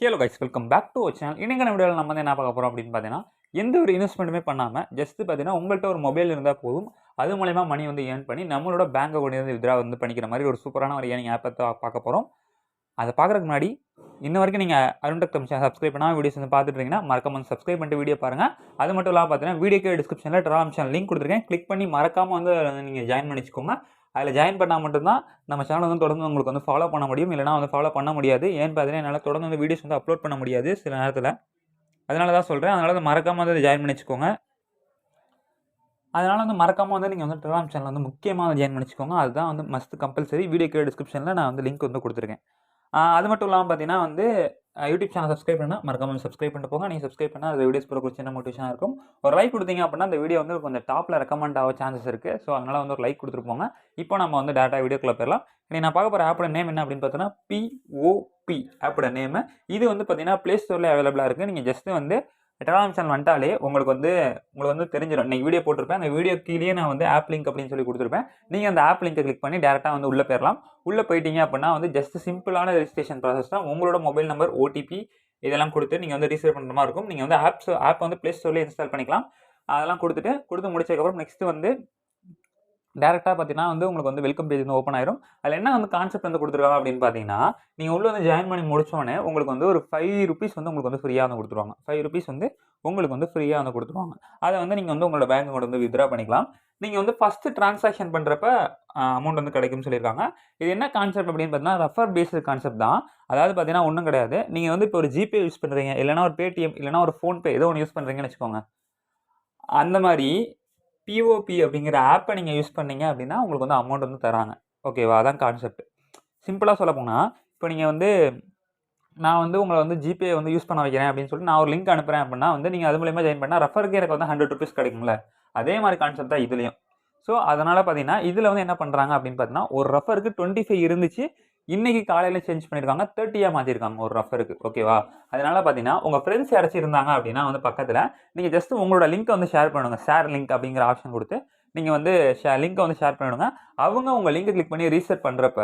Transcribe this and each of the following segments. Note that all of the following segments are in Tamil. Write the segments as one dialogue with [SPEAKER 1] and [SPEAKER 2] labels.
[SPEAKER 1] Hello guys welcome back to channel இன்னைக்கான வீடியோவில் நம்ம வந்து என்ன பார்க்க போகிறோம் அப்படின்னு பார்த்தீங்கன்னா எந்த ஒரு இன்வெஸ்ட்மெண்ட்டுமே பண்ணாமல் ஜஸ்ட் பார்த்தீங்கன்னா உங்கள்கிட்ட ஒரு மொபைல் இருந்தால் போதும். அது மூலயமா மணி வந்து ஏர்ன் பண்ணி நம்மளோட பேங்க் அக்கௌண்ட் வந்து வித்ரா வந்து பண்ணிக்கிற மாதிரி ஒரு சூப்பரான ஒரு ஏர்னிங் ஆப்பை பார்க்க போகிறோம் அதை பார்க்குறதுக்கு முன்னாடி இன்ன வரைக்கும் நீங்கள் அருண்டக் தமிழ் சப்ஸ்கிரைப் பண்ணால் வீடியோஸ் வந்து பார்த்துட்டு இருக்கீங்கன்னா மறக்காம வந்து சப்ஸ்கிரைப் பண்ணிட்டு வீடியோ பாருங்கள் அது மட்டும் இல்லாமல் பார்த்தீங்கன்னா வீடியோக்கு டிஸ்கிரிப்ஷனில் ட்ராம் சேனல் லிங்க் கொடுத்துருக்கேன். கிளிக் பண்ணி மறக்காமல் வந்து நீங்கள் ஜாயின் பண்ணி வச்சுக்கோங்க அதில் ஜாயின் பண்ணால் மட்டும்தான் நம்ம சேனல் வந்து தொடர்ந்து உங்களுக்கு வந்து ஃபாலோ பண்ண முடியும். இல்லைனா வந்து ஃபாலோ பண்ண முடியாது. ஏன்னு பார்த்தீங்கன்னா என்னால் தொடர்ந்து வந்து வீடியோஸ் வந்து அப்லோட் பண்ண முடியாது சில நேரத்தில். அதனால தான் சொல்கிறேன் அதனால் மறக்காமல் வந்து ஜாயின் பண்ணி வச்சுக்கோங்க அதனால் வந்து மறக்காமல் வந்து நீங்கள் வந்து டெலாம் சேனல் வந்து முக்கியமாக ஜாயின் பண்ணிச்சுக்கோங்க. அதுதான் வந்து மஸ்ட் கம்பல்சரி வீடியோ கீழே டிஸ்கிரிப்ஷனில் நான் வந்து லிங்க் வந்து கொடுத்துருக்கேன். அது மட்டும் இல்லாமல் பார்த்தீங்கன்னா வந்து யூடியூப் சேனல் சப்ஸ்கிரைப் பண்ணால் மறக்காமல் சப்ஸ்கிரைப் பண்ணிட்டு போங்க. நீங்கள் சப்ஸ்கிரைப் பண்ணால் அது வீடியோஸ் போகிற ஒரு சின்ன மோட்டிவேஷனாக இருக்கும். ஒரு லைக் கொடுத்தீங்க அப்படின்னா அந்த வீடியோ வந்து கொஞ்சம் டாப்பில் ரெக்கமெண்ட் ஆக சான்சஸ் இருக்குது ஸோ அதனால் வந்து ஒரு லைக் கொடுத்துட்டு போங்க. இப்போ நம்ம வந்து டேட்டா வீடியோக்குள்ளே போயிடலாம். இன்றைக்கி நான் பார்க்க போகிற ஆப்போட நேம் என்ன அப்படின்னு பார்த்தோன்னா பிஓபி ஆப்போட நேமு இது வந்து பார்த்தீங்கன்னா ப்ளே ஸ்டோரில் அவைலபிளாக இருக்குது நீங்கள் ஜஸ்ட்டு வந்து டெலாம் சேனல் வந்துட்டாலே உங்களுக்கு வந்து உங்களுக்கு வந்து தெரிஞ்சிடும். நீங்கள் வீடியோ போட்டிருப்பேன். அந்த வீடியோ கீழே நான் வந்து ஆப் லிங்க் அப்படின்னு சொல்லி கொடுத்துருப்பேன். நீங்கள் அந்த ஆப் லிங்கை கிளிக் பண்ணி டேரெக்டாக வந்து உள்ளே போயிடலாம் உள்ளே போயிட்டீங்க அப்படின்னா வந்து ஜஸ்ட் சிம்பிளான ரெஜிஸ்ட்ரேஷன் ப்ராசஸ் தான் உங்களோட மொபைல் நம்பர் ஓடிபி இதெல்லாம் கொடுத்து நீங்கள் வந்து ரிசீவ் பண்ணுற மாதிரி இருக்கும். நீங்கள் வந்து ஆப்ஸ் ஆப் வந்து ப்ளே ஸ்டோர்லேயே இன்ஸ்டால் பண்ணிக்கலாம். அதெல்லாம் கொடுத்துட்டு கொடுத்து முடிச்சதுக்கப்புறம் நெக்ஸ்ட்டு வந்து டேரெக்டாக பார்த்தீங்கன்னா வந்து உங்களுக்கு வந்து வெல்கம் பேஜ் வந்து ஓப்பன் ஆயிரும். அதில் என்ன வந்து கான்செப்ட் வந்து கொடுத்துருக்காங்க அப்படின்னு பார்த்தீங்கன்னா நீங்கள் உள்ளே வந்து ஜாயின் பண்ணி முடிச்சோடனே உங்களுக்கு வந்து ஒரு ஃபைவ் ருபீஸ் வந்து உங்களுக்கு வந்து ஃப்ரீயாக வந்து கொடுத்துருவாங்க. ஃபைவ் ருபீஸ் வந்து உங்களுக்கு வந்து ஃப்ரீயாக வந்து கொடுத்துருவாங்க. அதை வந்து நீங்கள் வந்து உங்களோட பேங்க் அக்கௌண்ட் வந்து வித்ரா பண்ணிக்கலாம். நீங்கள் வந்து ஃபஸ்ட்டு ட்ரான்சாக்ஷன் பண்ணுறப்ப அமௌண்ட் வந்து கிடைக்கும்னு சொல்லியிருக்காங்க. இது என்ன கான்செப்ட் அப்படின்னு பார்த்தீங்கன்னா ரெஃபர் பேஸ்டு கான்செப்ட் தான். அதாவது பார்த்தீங்கன்னா ஒன்றும் கிடையாது. நீங்கள் வந்து இப்போ ஒரு ஜிபே யூஸ் பண்ணுறீங்க இல்லைனா ஒரு பேடிஎம் இல்லைனா ஒரு ஃபோன்பே ஏதோ ஒன்று யூஸ் பண்ணுறீங்கன்னு வச்சுக்கோங்க. அந்த மாதிரி பிஓபி அப்படிங்கிற ஆப்பை நீங்கள் யூஸ் பண்ணீங்க அப்படின்னா உங்களுக்கு வந்து அமௌண்ட் வந்து தராங்க. ஓகேவா அதான் கான்செப்ட் சிம்பிளாக சொல்ல போனால் இப்போ நீங்கள் வந்து நான் வந்து உங்களை வந்து ஜிபே வந்து யூஸ் பண்ண வைக்கிறேன் அப்படின்னு சொல்லிட்டு நான் ஒரு லிங்க் அனுப்புகிறேன் அப்படின்னா வந்து நீங்கள் அது மூலியமாக ஜாயின் பண்ணால் ரெஃபருக்கு எனக்கு வந்து ஹண்ட்ரட் ருபீஸ் கிடைக்கும்ல. அதே மாதிரி கான்செப்ட் தான் இதுலேயும். ஸோ அதனால் பார்த்தீங்கன்னா இதில் வந்து என்ன பண்ணுறாங்க அப்படின்னு பார்த்தீங்கன்னா ஒரு ரெஃபருக்கு டுவெண்ட்டி ஃபைவ் இருந்துச்சு இன்னைக்கு காலையில் சேஞ்ச் பண்ணியிருக்காங்க தேர்ட்டியாக மாற்றிருக்காங்க ஒரு ரஃபருக்கு ஓகேவா அதனால் பார்த்தீங்கன்னா உங்கள் ஃப்ரெண்ட்ஸ் யாராச்சும் இருந்தாங்க அப்படின்னா வந்து பக்கத்தில் நீங்கள் ஜஸ்ட் உங்களோட லிங்க்கை வந்து ஷேர் பண்ணுங்கள் ஷேர் லிங்க் அப்படிங்கிற ஆப்ஷன் கொடுத்து நீங்கள் வந்து ஷே லிங்க்கை வந்து ஷேர் பண்ணிவிடுங்க அவங்க உங்கள் லிங்கை கிளிக் பண்ணி ரீசெட் பண்ணுறப்ப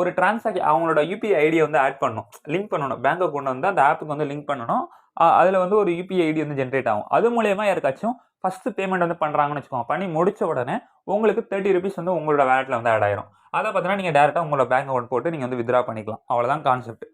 [SPEAKER 1] ஒரு டிரான்சாக்ஷன் அவங்களோட யூபிஐ ஐடியை வந்து ஆட் பண்ணணும். லிங்க் பண்ணணும். பேங்க் அக்கௌண்ட் வந்து அந்த ஆப்புக்கு வந்து லிங்க் பண்ணணும். அதில் வந்து ஒரு யூபிஐ ஐடி வந்து ஜென்ரேட் ஆகும். அது மூலயமா யாருக்காச்சும் ஃபஸ்ட்டு பேமெண்ட் வந்து பண்ணுறாங்கன்னு வச்சுக்கோங்க. பண்ணி முடித்த உடனே உங்களுக்கு தேர்ட்டி ருபீஸ் வந்து உங்களோட வேலெட்டில் வந்து ஆட் ஆயிரும். அதை பார்த்தீங்கன்னா நீங்கள் டேரெக்டாக உங்களோட பேங்க் அக்கௌண்ட் போட்டு நீங்கள் வந்து வித்ரா பண்ணிக்கலாம். அவ்வளோதான் கான்செப்ட்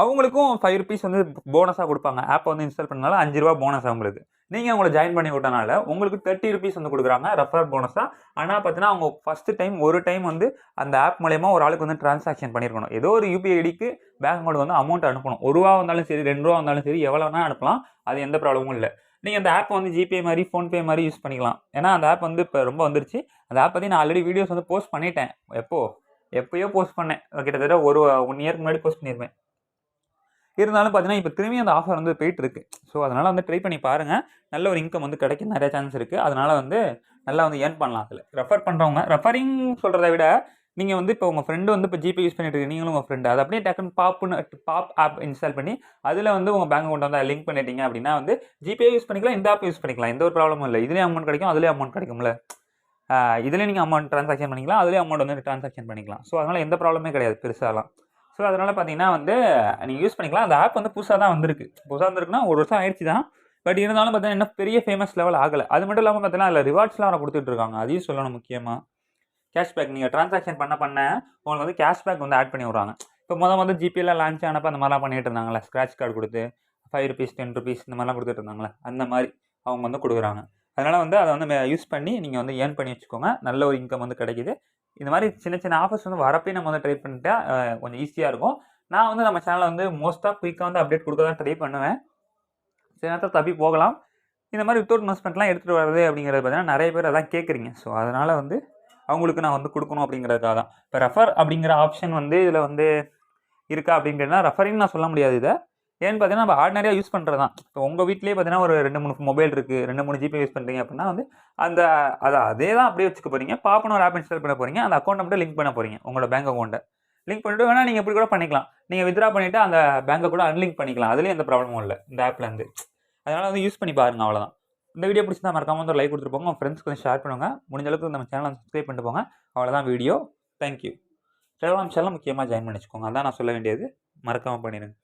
[SPEAKER 1] அவங்களுக்கும் ஃபைவ் ருபீஸ் வந்து போனஸாக கொடுப்பாங்க. ஆப்பை வந்து இன்ஸ்டால் பண்ணனால அஞ்சு ரூபா போனஸ் அவங்களுக்கு. நீங்கள் அவங்கள ஜாயின் பண்ணி விட்டனால உங்களுக்கு தேர்ட்டி ருபீஸ் வந்து கொடுக்குறாங்க. ரெஃபர் போனஸாக ஆனால் பார்த்தீங்கன்னா அவங்க ஃபஸ்ட்டு டைம் ஒரு டைம் வந்து அந்த ஆப் மூலயமா ஒரு ஆளுக்கு வந்து டிரான்சாக்ஷன் பண்ணியிருக்கணும் ஏதோ ஒரு யூபிஐ ஐடிக்கு பேங்க் அக்கௌண்ட் வந்து அமௌண்ட் அனுப்பணும். ஒரு ரூபா வந்தாலும் சரி ரெண்டு ரூபா வந்தாலும் சரி எவ்வளோ வேணால் அனுப்பலாம். அது எந்த ப்ராப்ளமும் இல்லை. நீங்கள் அந்த ஆப் வந்து ஜிபே மாதிரி ஃபோன்பே மாதிரி யூஸ் பண்ணிக்கலாம். ஏன்னா அந்த ஆப் வந்து இப்போ ரொம்ப வந்துருச்சு. அந்த ஆப் பற்றி நான் ஆல்ரெடி வீடியோஸ் வந்து போஸ்ட் பண்ணிட்டேன். எப்போ? எப்போயோ போஸ்ட் பண்ணேன். கிட்டத்தட்ட ஒரு ஒன் இயர்க்கு முன்னாடி போஸ்ட் பண்ணியிருப்பேன் இருந்தாலும் பார்த்தீங்கன்னா இப்போ திரும்பி அந்த ஆஃபர் வந்து போயிட்டு இருக்கு ஸோ அதனால் வந்து ட்ரை பண்ணி பாருங்கள் நல்ல ஒரு இன்கம் வந்து கிடைக்கும் நிறைய சான்ஸ் இருக்குது அதனால் வந்து நல்லா வந்து ஏர்ன் பண்ணலாம் அதில். ரெஃபர் பண்ணுறவங்க ரெஃபரிங் சொல்கிறத விட நீங்கள் வந்து இப்போ உங்கள் ஃப்ரெண்டு வந்து இப்போ ஜிபே யூஸ் பண்ணிட்டு இருக்கீங்க. நீங்களும் உங்கள் ஃப்ரெண்டு அது அப்படியே டக்குன்னு பாப்புன்னு பாப் ஆப் இன்ஸ்டால் பண்ணி அதில் வந்து உங்கள் பேங்க் அக்கௌண்ட் வந்து லிங்க் பண்ணிட்டீங்க அப்படின்னா வந்து ஜிபே யூஸ் பண்ணிக்கலாம் இந்த ஆப் யூஸ் பண்ணிக்கலாம். எந்த ஒரு ப்ராப்ளமும் இல்லை. இதுலேயும் அமௌண்ட் கிடைக்கும் அதுலேயும் அமௌண்ட் கிடைக்கும்ல. இதில் நீங்கள் அமௌண்ட் ட்ரான்சாக்ஷன் பண்ணிக்கலாம் அதுலேயே அமௌண்ட் வந்து ட்ரான்சாக்ஷன் பண்ணிக்கலாம். ஸோ அதனால் எந்த ப்ராப்ளமே கிடையாது பெருசாலாம். ஸோ அதனால் பார்த்தீங்கன்னா வந்து நீங்கள் யூஸ் பண்ணிக்கலாம். அந்த ஆப் வந்து புதுசாக தான் வந்திருக்கு. புதுசாக வந்திருக்குன்னா ஒரு வருஷம் ஆயிடுச்சு தான். பட் இருந்தாலும் பார்த்தீங்கன்னா என்ன பெரிய ஃபேமஸ் லெவல் ஆகலை. அது மட்டும் இல்லாமல் பார்த்தீங்கன்னா அதில் ரிவார்ட்ஸ்லாம் அவரை கொடுத்துட்டு இருக்காங்க. அதையும் சொல்லணும் முக்கியமாக கேஷ்பேக் நீங்கள் ட்ரான்சாக்ஷன் பண்ண பண்ண உங்களுக்கு வந்து கேஷ்பேக் வந்து ஆட் பண்ணி விட்றாங்க இப்போ மொதல் வந்து ஜிபேல லான்ச் ஆனப்போ அந்த மாதிரிலாம் பண்ணிட்டு இருந்தாங்களே ஸ்க்ராட்ச் கார்டு கொடுத்து ஃபைவ் ருபீஸ் டென் ருபீஸ் இந்த மாதிரிலாம் கொடுத்துட்டு இருந்தாங்களே அந்த மாதிரி அவங்க வந்து கொடுக்குறாங்க. அதனால் வந்து அதை வந்து யூஸ் பண்ணி நீங்கள் வந்து ஏர்ன் பண்ணி வச்சுக்கோங்க. நல்ல ஒரு இன்கம் வந்து கிடைக்குது. இந்த மாதிரி சின்ன சின்ன ஆஃபர்ஸ் வந்து வரப்பே நம்ம வந்து ட்ரை பண்ணிட்டா கொஞ்சம் ஈஸியாக இருக்கும். நான் வந்து நம்ம சேனலில் வந்து மோஸ்ட்டாக குயிக்காக வந்து அப்டேட் கொடுக்க தான் ட்ரை பண்ணுவேன். சில நேரத்தில் தப்பி போகலாம். இந்த மாதிரி வித்தவுட் இன்வெஸ்ட்மெண்ட்லாம் எடுத்துகிட்டு வரது அப்படிங்கிறது பார்த்தீங்கன்னா நிறைய பேர் அதான் கேட்குறீங்க. ஸோ அதனால் வந்து அவங்களுக்கு நான் வந்து கொடுக்கணும் அப்படிங்கிறதுக்காக தான். இப்போ ரெஃபர் அப்படிங்கிற ஆப்ஷன் வந்து இதில் வந்து இருக்கா அப்படிங்கிறதுனா ரெஃபரிங் நான் சொல்ல முடியாது இதை. ஏன்னு பார்த்தீங்கன்னா நம்ம ஆர்டினரியாக யூஸ் பண்ணுறது தான். இப்போ உங்கள் வீட்லேயே பார்த்தீங்கன்னா ஒரு ரெண்டு மூணு மொபைல் இருக்குது ரெண்டு மூணு ஜிபே யூஸ் பண்ணுறீங்க அப்படின்னா வந்து அந்த அதை அதே தான் அப்படியே வச்சுக்க போகிறீங்க பாப்பன ஒரு ஆப் இன்ஸ்டால் பண்ண போகிறீங்க அந்த அக்கௌண்ட்டை மட்டும் லிங்க் பண்ண போகிறீங்க உங்களோட பேங்க் அக்கௌண்ட்டை லிங்க் பண்ணிட்டு வேணால் நீங்கள் இப்படி கூட பண்ணிக்கலாம். நீங்கள் வித்ரா பண்ணிவிட்டு அந்த பேங்கை கூட அன்லிங்க் பண்ணிக்கலாம். அதுலேயும் எந்த ப்ராப்ளமும் இல்லை. இந்த ஆப்லேருந்து அதனால் வந்து யூஸ் பண்ணி பாருங்கள் அவ்வளோதான் இந்த வீடியோ பிடிச்சிருந்தா மறக்காம வந்து லைக் கொடுத்துட்டு போங்க உங்கள் ஃப்ரெண்ட்ஸ் கொஞ்சம் ஷேர் பண்ணுங்க. முடிஞ்ச அளவுக்கு நம்ம சேனலை சப்ஸ்கிரைப் பண்ணிட்டு போங்க. அவ்வளோதான் video thank you Telegram channel முக்கியமாக ஜாயின் பண்ணி வச்சுக்கோங்க. அதான் நான் சொல்ல வேண்டியது. மறக்காமல் பண்ணிடுங்க